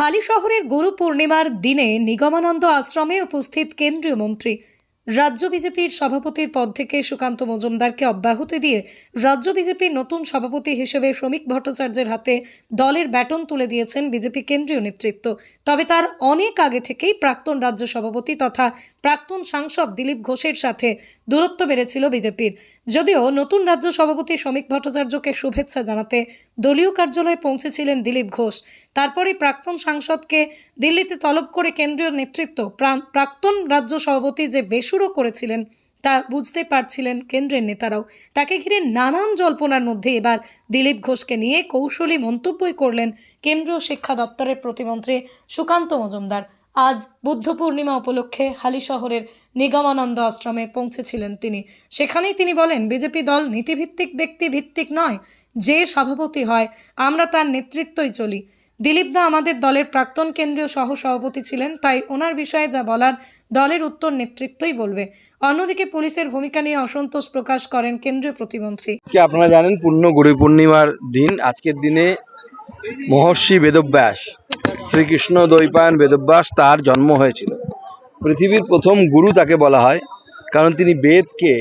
হালি শহরের গুরু পূর্ণিমার দিনে নিগমানন্দ আশ্রমে উপস্থিত কেন্দ্রীয় মন্ত্রী। রাজ্য বিজেপির সভাপতির পদ থেকে সুকান্ত মজুমদারকে অব্যাহতি দিয়ে রাজ্য বিজেপির নতুন সভাপতি হিসেবে শ্রমিক ভট্টাচার্যের হাতে দলের ব্যাটন তুলে দিয়েছেন বিজেপি কেন্দ্রীয় নেতৃত্ব। তবে তার অনেক আগে থেকেই প্রাক্তন রাজ্য সভাপতি তথা প্রাক্তন সাংসদ দিলীপ ঘোষের সাথে দূরত্ব বেড়েছিল বিজেপির। যদিও নতুন রাজ্য সভাপতি শ্রমিক ভট্টাচার্যকে শুভেচ্ছা জানাতে দলীয় কার্যালয়ে পৌঁছেছিলেন দিলীপ ঘোষ। তারপরে প্রাক্তন সাংসদকে দিল্লিতে তলব করে কেন্দ্রীয় নেতৃত্ব প্রা- প্রাক্তন রাজ্য সভাপতি যে বেসুরো করেছিলেন তা বুঝতে পারছিলেন কেন্দ্রের নেতারাও। তাকে ঘিরে নানান জল্পনার মধ্যে এবার দিলীপ ঘোষকে নিয়ে কৌশলী মন্তব্যই করলেন কেন্দ্রীয় শিক্ষা দপ্তরের প্রতিমন্ত্রী সুকান্ত মজুমদার। আজ বুদ্ধ পূর্ণিমা উপলক্ষে হালি শহরের নিগমানন্দ আশ্রমে পৌঁছেছিলেন তিনি। সেখানেই তিনি বলেন, বিজেপি দল নীতিভিত্তিক ব্যক্তি ভিত্তিক নয়। যে সভাপতি হয়, আমরা তার নেতৃত্বই চলি। দিলীপ দা আমাদের দলের প্রাক্তন কেন্দ্রীয় সহ সভাপতি ছিলেন, তাই ওনার বিষয়ে যা বলার দলের উত্তর নেতৃত্বই বলবে। অন্যদিকে পুলিশের ভূমিকা নিয়ে অসন্তোষ প্রকাশ করেন কেন্দ্রীয় প্রতিমন্ত্রী। আপনারা জানেন, পূর্ণ গুরু পূর্ণিমার দিন, আজকের দিনে মহর্ষি বেদব্যাস শ্রীকৃষ্ণ দৈপায়ন বেদব্যাস তার জন্ম হয়েছিল। পৃথিবীর প্রথম গুরু তাকে বলা হয়, কারণ তিনি বেদকে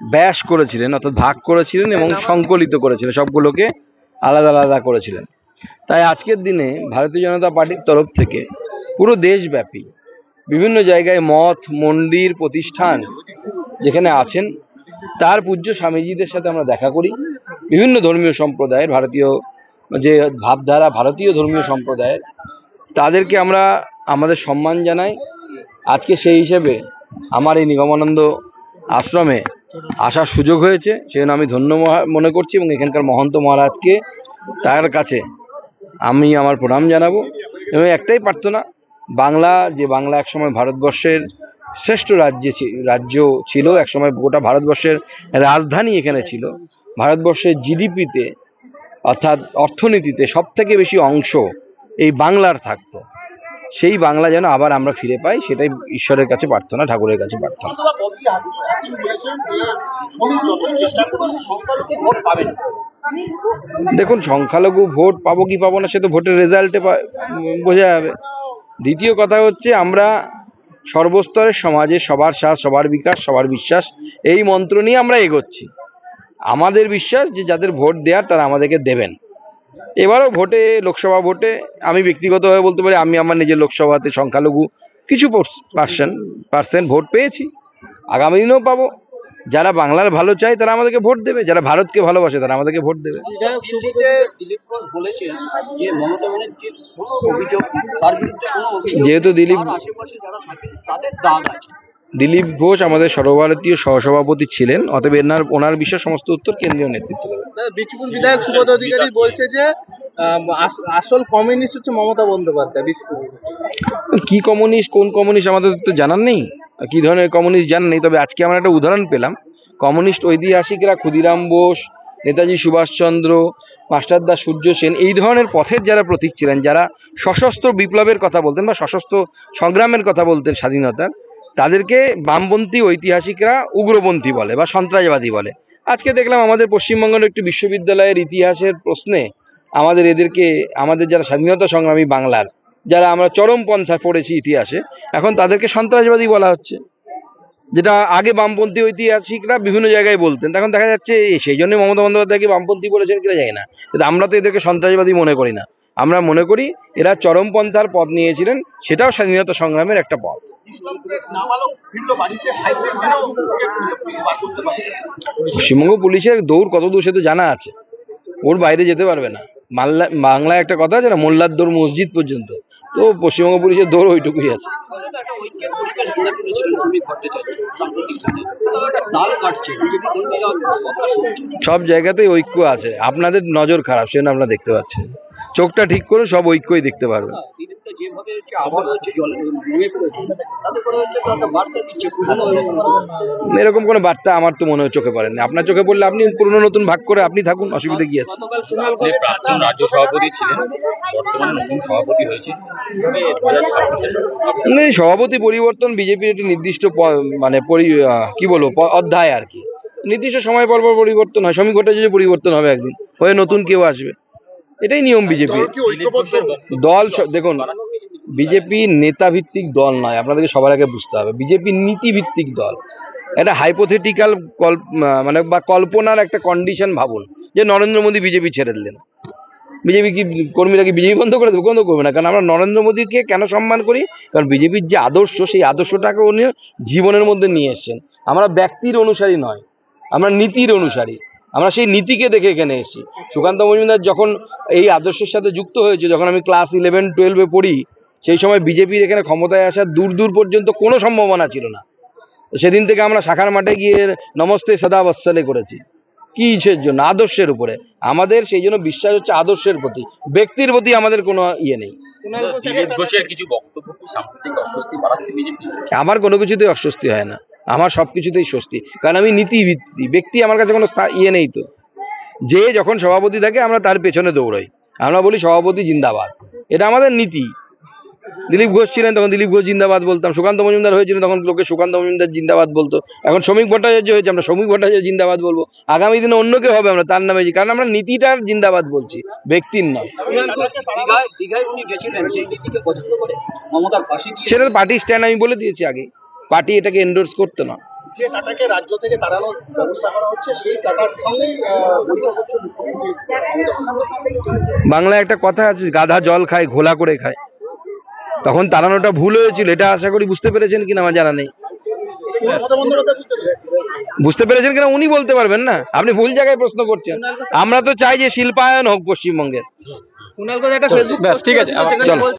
ব্যাস করেছিলেন, অর্থাৎ ভাগ করেছিলেন এবং সংকলিত করেছিলেন, সবগুলোকে আলাদা আলাদা করেছিলেন। তাই আজকের দিনে ভারতীয় জনতা পার্টির তরফ থেকে পুরো দেশব্যাপী বিভিন্ন জায়গায় মঠ, মন্দির, প্রতিষ্ঠান যেখানে আছেন, তার পূজ্য স্বামীজিদের সাথে আমরা দেখা করি। বিভিন্ন ধর্মীয় সম্প্রদায়ের ভারতীয় যে ভাবধারা, ভারতীয় ধর্মীয় সম্প্রদায়ের তাদেরকে আমরা আমাদের সম্মান জানাই। আজকে সেই হিসেবে আমার এই নিগমানন্দ আশ্রমে আসার সুযোগ হয়েছে। সেজন্য আমি ধন্য মনে করছি এবং এখানকার মহন্ত মহারাজকে তার কাছে আমি আমার প্রণাম জানাব। এবং একটাই প্রার্থনা, বাংলা, যে বাংলা একসময় ভারতবর্ষের শ্রেষ্ঠ রাজ্যে রাজ্য ছিল, একসময় গোটা ভারতবর্ষের রাজধানী এখানে ছিল। ভারতবর্ষের জিডিপিতে অর্থাৎ অর্থনীতিতে সব থেকে বেশি অংশ এই বাংলার থাকতো। সেই বাংলা যেন আবার আমরা ফিরে পাই সেটাই ঈশ্বরের কাছে প্রার্থনা ঠাকুরের কাছে প্রার্থনা। দেখুন সংখ্যালঘু ভোট পাবো কি পাবো না সে তো ভোটের রেজাল্টে বোঝা যাবে। দ্বিতীয় কথা হচ্ছে আমরা সর্বস্তরের সমাজে সবার সাথ সবার বিকাশ সবার বিশ্বাস এই মন্ত্র নিয়ে আমরা এগোচ্ছি। আমাদের বিশ্বাস যে যাদের ভোট দেওয়ার তারা আমাদেরকে দেবেন। এবারও ভোটে লোকসভা ভোটে আমি ব্যক্তিগতভাবে বলতে পারি আমি আমার নিজের লোকসভাতে সংখ্যালঘু কিছু পার্সেন্ট পার্সেন্ট ভোট পেয়েছি। আগামী দিনেও পাবো। যারা বাংলার ভালো চায় তারা আমাদেরকে ভোট দেবে। যারা ভারতকে ভালোবাসে তারা আমাদেরকে ভোট দেবে। যেহেতু দিলীপ দিলীপ ঘোষ আমাদের সর্বভারতীয় সহসভাপতি ছিলেন অতএব এনার ওনার বিষয়ে সমস্ত উত্তর কেন্দ্রীয় নেতৃত্ব দেবে বিচপুর বিধায়ক সুবোধ অধিকারী বলছে যে আস- আসল কমিউনিস্ট হচ্ছে মমতা বন্দ্যোপাধ্যায় বিচপুর কি কমিউনিস্ট কোন কমিউনিস্ট আমাদের তো জানার নেই? কি ধরনের কমিউনিস্ট জানা নেই? তবে আজকে আমরা একটা উদাহরণ পেলাম। কমিউনিস্ট ঐতিহাসিকরা ক্ষুদিরাম বোস নেতাজি সুভাষচন্দ্র মাস্টারদা সূর্য সেন এই ধরনের পথের যারা প্রতীক ছিলেন যারা সশস্ত্র বিপ্লবের কথা বলতেন বা সশস্ত্র সংগ্রামের কথা বলতেন স্বাধীনতার তাদেরকে বামপন্থী ঐতিহাসিকরা উগ্রপন্থী বলে বা সন্ত্রাসবাদী বলে। আজকে দেখলাম আমাদের পশ্চিমবঙ্গের একটি বিশ্ববিদ্যালয়ের ইতিহাসের প্রশ্নে আমাদের এদেরকে, আমাদের যারা স্বাধীনতা সংগ্রামী বাংলার, যারা আমরা চরমপন্থা পড়েছি ইতিহাসে, এখন তাদেরকে সন্ত্রাসবাদী বলা হচ্ছে। যেটা আগে বামপন্থী ঐতিহাসিকরা বিভিন্ন জায়গায় বলতেন। এখন দেখা যাচ্ছে সেই জন্য মমতা বন্দ্যোপাধ্যায়কে বামপন্থী বলেছেন কিনা যায় না। আমরা তো এদেরকে সন্ত্রাসবাদী মনে করি না। আমরা মনে করি এরা চরমপন্থার পথ নিয়েছিলেন সেটাও স্বাধীনতা সংগ্রামের একটা পথ। পশ্চিমবঙ্গ পুলিশের দৌড় কত দূর সে তো জানা আছে। ওর বাইরে যেতে পারবে না। বাংলা বাংলায় একটা কথা আছে না মোল্লার দৌড় মসজিদ পর্যন্ত। তো পশ্চিমবঙ্গ পুলিশের দৌড় ওইটুকুই আছে। সব জায়গাতেই ঐক্য আছে। আপনাদের নজর খারাপ সেজন্য আপনারা দেখতে পাচ্ছেন। চোখটা ঠিক করে সব ঐক্যই দেখতে পারবেন। দিলীপকে যেভাবে হচ্ছে আবার হচ্ছে জলে নেমে পড়েছে তাতে করে হচ্ছে তো একটা বার্তা দিচ্ছে পুরনো এরকম কোনো বার্তা আমার তো মনে হয় চোখে পড়েনি আপনার চোখে পড়লে আপনি পুরনো নতুন ভাগ করে আপনি থাকুন অসুবিধা কি আছে? প্রাক্তন রাজ্য সভাপতি ছিলেন বর্তমানে নতুন সভাপতি হয়েছে সভাপতি পরিবর্তন বিজেপির একটি নির্দিষ্ট মানে পরি কি বলব প- অধ্যায় আর কি। নির্দিষ্ট সময় পর পর পরিবর্তন হয় শ্রমিক ভট্টাচার্য পরিবর্তন হবে একদিন হয়ে নতুন কেউ আসবে। এটাই নিয়ম বিজেপি। দল দেখুন বিজেপি নেতা ভিত্তিক দল নয় আপনাদেরকে সবার আগে বুঝতে হবে। বিজেপি নীতি ভিত্তিক দল। এটা হাইপোথেটিক্যাল মানে বা কল্পনার একটা কন্ডিশন ভাবুন যে নরেন্দ্র মোদী বিজেপি ছেড়ে দিলেন। বিজেপি কি কর্মীরা কি বিজেপি বন্ধ করে দেবে? বন্ধ করবে না। কারণ আমরা নরেন্দ্র মোদীকে কেন সম্মান করি? কারণ বিজেপির যে আদর্শ সেই আদর্শটাকে উনি জীবনের মধ্যে নিয়ে এসেছেন। আমরা ব্যক্তির অনুসারী নয় আমরা নীতির অনুসারী। আমরা সেই নীতিকে দেখে এখানে এসেছি। সুকান্ত মজুমদার যখন এই আদর্শের সাথে যুক্ত হয়েছে যখন আমি ক্লাস ইলেভেন টুয়েলভে পড়ি সেই সময় বিজেপির এখানে ক্ষমতায় আসার দূর দূর পর্যন্ত কোনো সম্ভাবনা ছিল না। সেদিন থেকে আমরা শাখার মাঠে গিয়ে নমস্তে সদা বৎসলে করেছি। কি ইসের জন্য? আদর্শের উপরে। আমাদের সেই জন্য বিশ্বাস হচ্ছে আদর্শের প্রতি। ব্যক্তির প্রতি আমাদের কোনো ইয়ে নেই। আমার কোনো কিছুতেই অস্বস্তি হয় না। আমার সব কিছুতেই স্বস্তি। কারণ আমি নীতিভিত্তি ব্যক্তি আমার কাছে কোনো ইয়ে নেই তো। যে যখন সভাপতি থাকে আমরা তার পেছনে দৌড়াই। আমরা বলি সভাপতি জিন্দাবাদ। এটা আমাদের নীতি। দিলীপ ঘোষ ছিলেন তখন দিলীপ ঘোষ জিন্দাবাদ বলতাম। সুকান্ত মজুমদার হয়েছিলেন তখন লোকে সুকান্ত মজুমদার জিন্দাবাদ বলতো। এখন শ্রমিক ভট্টাচার্য হয়েছে আমরা শ্রমিক ভট্টাচার্য জিন্দাবাদ বলব। আগামী দিনে অন্য কেউ হবে আমরা তার নামে কারণ আমরা নীতিটার জিন্দাবাদ বলছি ব্যক্তির নয়। গিয়ে সেটা পার্টি স্ট্যান্ড আমি বলে দিয়েছি আগে। পার্টি এটাকে এন্ডোর্স করতো না যে টাটাকে রাজ্য থেকে তাড়ানোর ব্যবস্থা করা হচ্ছে সেই টাটার সঙ্গেই বৈঠক হচ্ছে মুখ্যমন্ত্রী মমতা বন্দ্যোপাধ্যায়। বাংলায় একটা কথা আছে গাধা জল খায় ঘোলা করে খায় তখন তাড়ানোটা ভুল হয়েছিল এটা আশা করি বুঝতে পেরেছেন কিনা আমার জানা নেই বুঝতে পেরেছেন? কিনা উনি বলতে পারবেন না আপনি ভুল জায়গায় প্রশ্ন করছেন আমরা তো চাই যে শিল্পায়ন হোক পশ্চিমবঙ্গের ঠিক আছে, চলো।